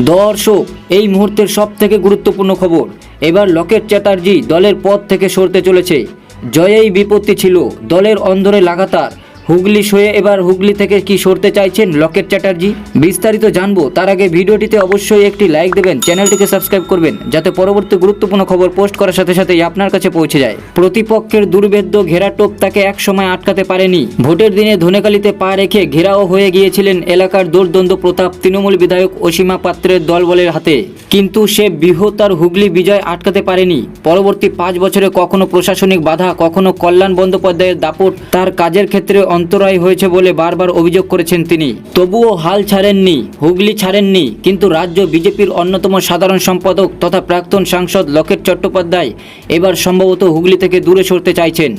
দর্শক, এই মুহূর্তের সব থেকে গুরুত্বপূর্ণ খবর। এবার লকেট চ্যাটার্জি দলের পদ থেকে সরতে চলেছে। জয়েই বিপত্তি ছিল, দলের অন্ধরে লাগাতার। হুগলি সয়ে এবার হুগলি থেকে কি সরতে চাইছেন লকেট চ্যাটার্জি? বিস্তারিত জানব। তার আগে ভিডিওটিতে অবশ্যই একটি লাইক দেবেন, চ্যানেলটিকে সাবস্ক্রাইব করবেন, যাতে পরবর্তী গুরুত্বপূর্ণ খবর পোস্ট করার সাথে সাথেই আপনার কাছে পৌঁছে যায়। প্রতিপক্ষের দুর্ভেদ্য ঘেরাটোপ তাকে এক সময় আটকাতে পারেনি। ভোটের দিনে ধনেকালিতে পা রেখে ঘেরাও হয়ে গিয়েছিলেন এলাকার দুর্দ্বন্দ্ব প্রতাপ তৃণমূল বিধায়ক অসীমা পাত্রের দলবলের হাতে। কিন্তু সে বৃহত্তর হুগলি বিজয় আটকাতে পারেনি। পরবর্তী পাঁচ বছরে কখনো প্রশাসনিক বাধা, কখনো কল্যাণ বন্দ্যোপাধ্যায়ের দাপট তার কাজের ক্ষেত্রে অন্তরায় হয়েছে বলে বারবার অভিযোগ করেছেন তিনি। তবুও হাল ছাড়েননি, হুগলি ছাড়েননি, কিন্তু রাজ্য বিজেপির অন্যতম সাধারণ সম্পাদক তথা প্রাক্তন সাংসদ লকেট চট্টোপাধ্যায় এবার সম্ভবত হুগলি থেকে দূরে সরতে চাইছেন।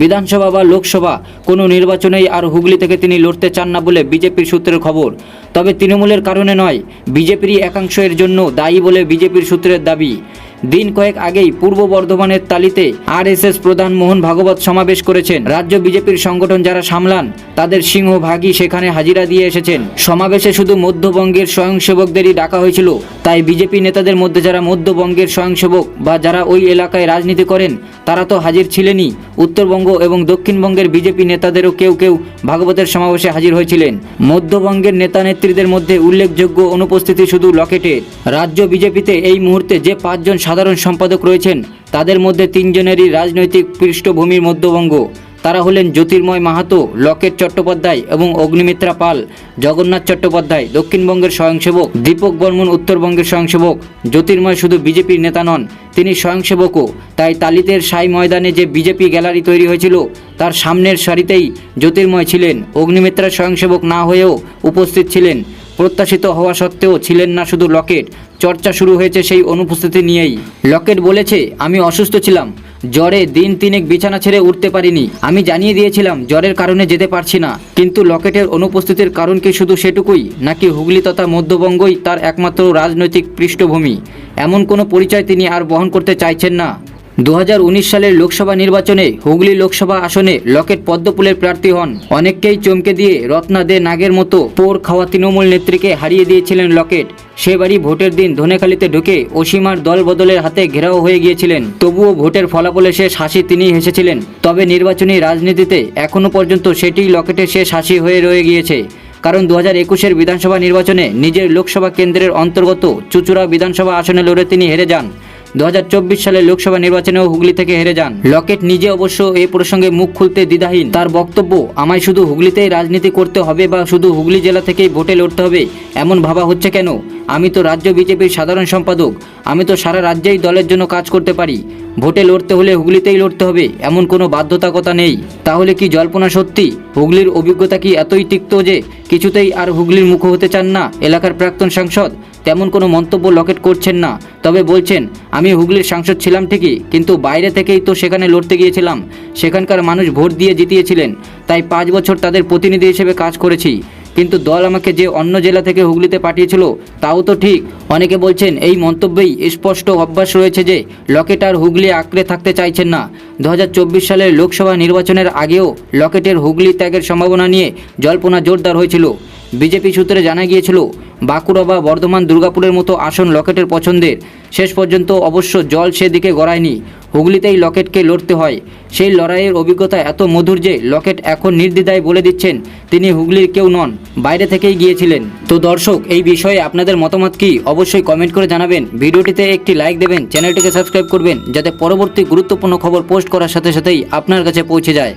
বিধানসভা বা লোকসভা কোনো নির্বাচনেই আর হুগলি থেকে তিনি লড়তে চান না বলে বিজেপির সূত্রের খবর। তবে তৃণমূলের কারণে নয়, বিজেপিরই একাংশ এর জন্য দায়ী বলে বিজেপির সূত্রের দাবি। দিন কয়েক আগেই পূর্ব বর্ধমানের তালিতে আরএসএস প্রধান মোহন ভাগবত সমাবেশ করেছেন। রাজ্য বিজেপির সংগঠন যারা সামলান, তাদের সিংহ সিংহভাগই সেখানে হাজিরা দিয়ে এসেছেন। সমাবেশে শুধু মধ্যবঙ্গের স্বয়ংসেবকদেরই ডাকা হয়েছিল, তাই বিজেপি নেতাদের মধ্যে যারা মধ্যবঙ্গের স্বয়ংসেবক বা যারা ওই এলাকায় রাজনীতি করেন, তারা তো হাজির ছিলেনই। উত্তরবঙ্গ এবং দক্ষিণবঙ্গের বিজেপি নেতাদেরও কেউ কেউ ভাগবতের সমাবেশে হাজির হয়েছিলেন। মধ্যবঙ্গের নেতা নেত্রীদের মধ্যে উল্লেখযোগ্য অনুপস্থিতি শুধু লকেটের রাজ্য বিজেপিতে এই মুহূর্তে যে পাঁচজন সাধারণ সম্পাদক রয়েছেন। তাদের মধ্যে তিনজনেরই রাজনৈতিক পৃষ্ঠভূমির মধ্যবঙ্গ। তারা হলেন জ্যোতির্ময় মাহাতো, লকেট চট্টোপাধ্যায় এবং অগ্নিমিত্রা পাল। জগন্নাথ চট্টোপাধ্যায় দক্ষিণবঙ্গের স্বয়ংসেবক, দীপক বর্মন উত্তরবঙ্গের স্বয়ংসেবক। জ্যোতির্ময় শুধু বিজেপির নেতা নন, তিনি স্বয়ংসেবকও। তাই তালিতের সাই ময়দানে যে বিজেপি গ্যালারি তৈরি হয়েছিল, তার সামনের সারিতেই জ্যোতির্ময় ছিলেন। অগ্নিমিত্রার স্বয়ংসেবক না হয়েও উপস্থিত ছিলেন। প্রত্যাশিত হওয়া সত্ত্বেও ছিলেন না শুধু লকেট চর্চা শুরু হয়েছে সেই অনুপস্থিতি নিয়েই। লকেট বলেছে, আমি অসুস্থ ছিলাম। জ্বরে দিন তিনেক বিছানা ছেড়ে উঠতে পারিনি। আমি জানিয়ে দিয়েছিলাম, জ্বরের কারণে যেতে পারছি না। কিন্তু লকেটের অনুপস্থিতির কারণ কি শুধু সেটুকুই? নাকি হুগলি তথা মধ্যবঙ্গই তার একমাত্র রাজনৈতিক পৃষ্ঠভূমি? এমন কোনো পরিচয় তিনি আর বহন করতে চাইছেন না। দু হাজার উনিশ সালের লোকসভা নির্বাচনে হুগলি লোকসভা আসনে লকেট পদ্মপুলের প্রার্থী হন। অনেককেই চমকে দিয়ে রত্না দে নাগের মতো পোর খাওয়া তৃণমূল নেত্রীকে হারিয়ে দিয়েছিলেন লকেট। সেবারই ভোটের দিন ধনেখালিতে ঢুকে অসীমার দল বদলের হাতে ঘেরাও হয়ে গিয়েছিলেন। তবুও ভোটের ফলাফলে শেষ হাসি তিনিই হেসেছিলেন। তবে নির্বাচনী রাজনীতিতে এখনও পর্যন্ত সেটিই লকেটের শেষ হাসি হয়ে রয়ে গিয়েছে। কারণ দু হাজার একুশের বিধানসভা নির্বাচনে নিজের লোকসভা কেন্দ্রের অন্তর্গত চুচুড়া বিধানসভা আসনে লড়ে তিনি হেরে যান। দু হাজার চব্বিশ সালে লোকসভা নির্বাচনেও হুগলি থেকে হেরে যান। লকেট নিজে অবশ্য এই প্রসঙ্গে মুখ খুলতে দ্বিধাহীন। তার বক্তব্য, আমায় শুধু হুগলিতেই রাজনীতি করতে হবে বা শুধু হুগলি জেলা থেকেই ভোটে লড়তে হবে, এমন ভাবা হচ্ছে কেন? আমি তো রাজ্য বিজেপির সাধারণ সম্পাদক। আমি তো সারা রাজ্যেই দলের জন্য কাজ করতে পারি। ভোটে লড়তে হলে হুগলিতেই লড়তে হবে, এমন কোনো বাধ্যতাকতা নেই। তাহলে কি জল্পনা সত্যি? হুগলির অভিজ্ঞতা কি এতই তিক্ত যে কিছুতেই আর হুগলির মুখ হতে চান না? এলাকার প্রাক্তন সাংসদ তেমন কোনো মন্তব্য লকেট করছেন না। তবে বলছেন, আমি হুগলির সাংসদ ছিলাম ঠিকই, কিন্তু বাইরে থেকেই তো সেখানে লড়তে গিয়েছিলাম। সেখানকার মানুষ ভোট দিয়ে জিতিয়েছিলেন। তাই পাঁচ বছর তাদের প্রতিনিধি হিসেবে কাজ করেছি। কিন্তু দল আমাকে যে অন্য জেলা থেকে হুগলিতে পাঠিয়েছিল, তাও তো ঠিক। অনেকে বলছেন এই মন্তব্যেই স্পষ্ট অভ্যাস রয়েছে যে লকেট আর হুগলি আঁকড়ে থাকতে চাইছেন না। দু হাজার চব্বিশ সালের লোকসভা নির্বাচনের আগেও লকেটের হুগলি ত্যাগের সম্ভাবনা নিয়ে জল্পনা জোরদার হয়েছিল। বিজেপি সূত্রে জানা গিয়েছিল, বাঁকুড়া বা বর্ধমান দুর্গাপুরের মতো আসন লকেটের পছন্দের। শেষ পর্যন্ত অবশ্য জল সেদিকে গড়ায়নি। হুগলিতেই লকেটকে লড়তে হয়। সেই লড়াইয়ের অভিজ্ঞতা এত মধুর যে লকেট এখন নির্দ্বিধায় বলে দিচ্ছেন, তিনি হুগলির কেউ নন, বাইরে থেকেই গিয়েছিলেন। তো দর্শক, এই বিষয়ে আপনাদের মতামত কি? অবশ্যই কমেন্ট করে জানাবেন। ভিডিওটিতে একটি লাইক দেবেন, চ্যানেলটিকে সাবস্ক্রাইব করবেন, যাতে পরবর্তী গুরুত্বপূর্ণ খবর পোস্ট করার সাথে সাথেই আপনার কাছে পৌঁছে যায়।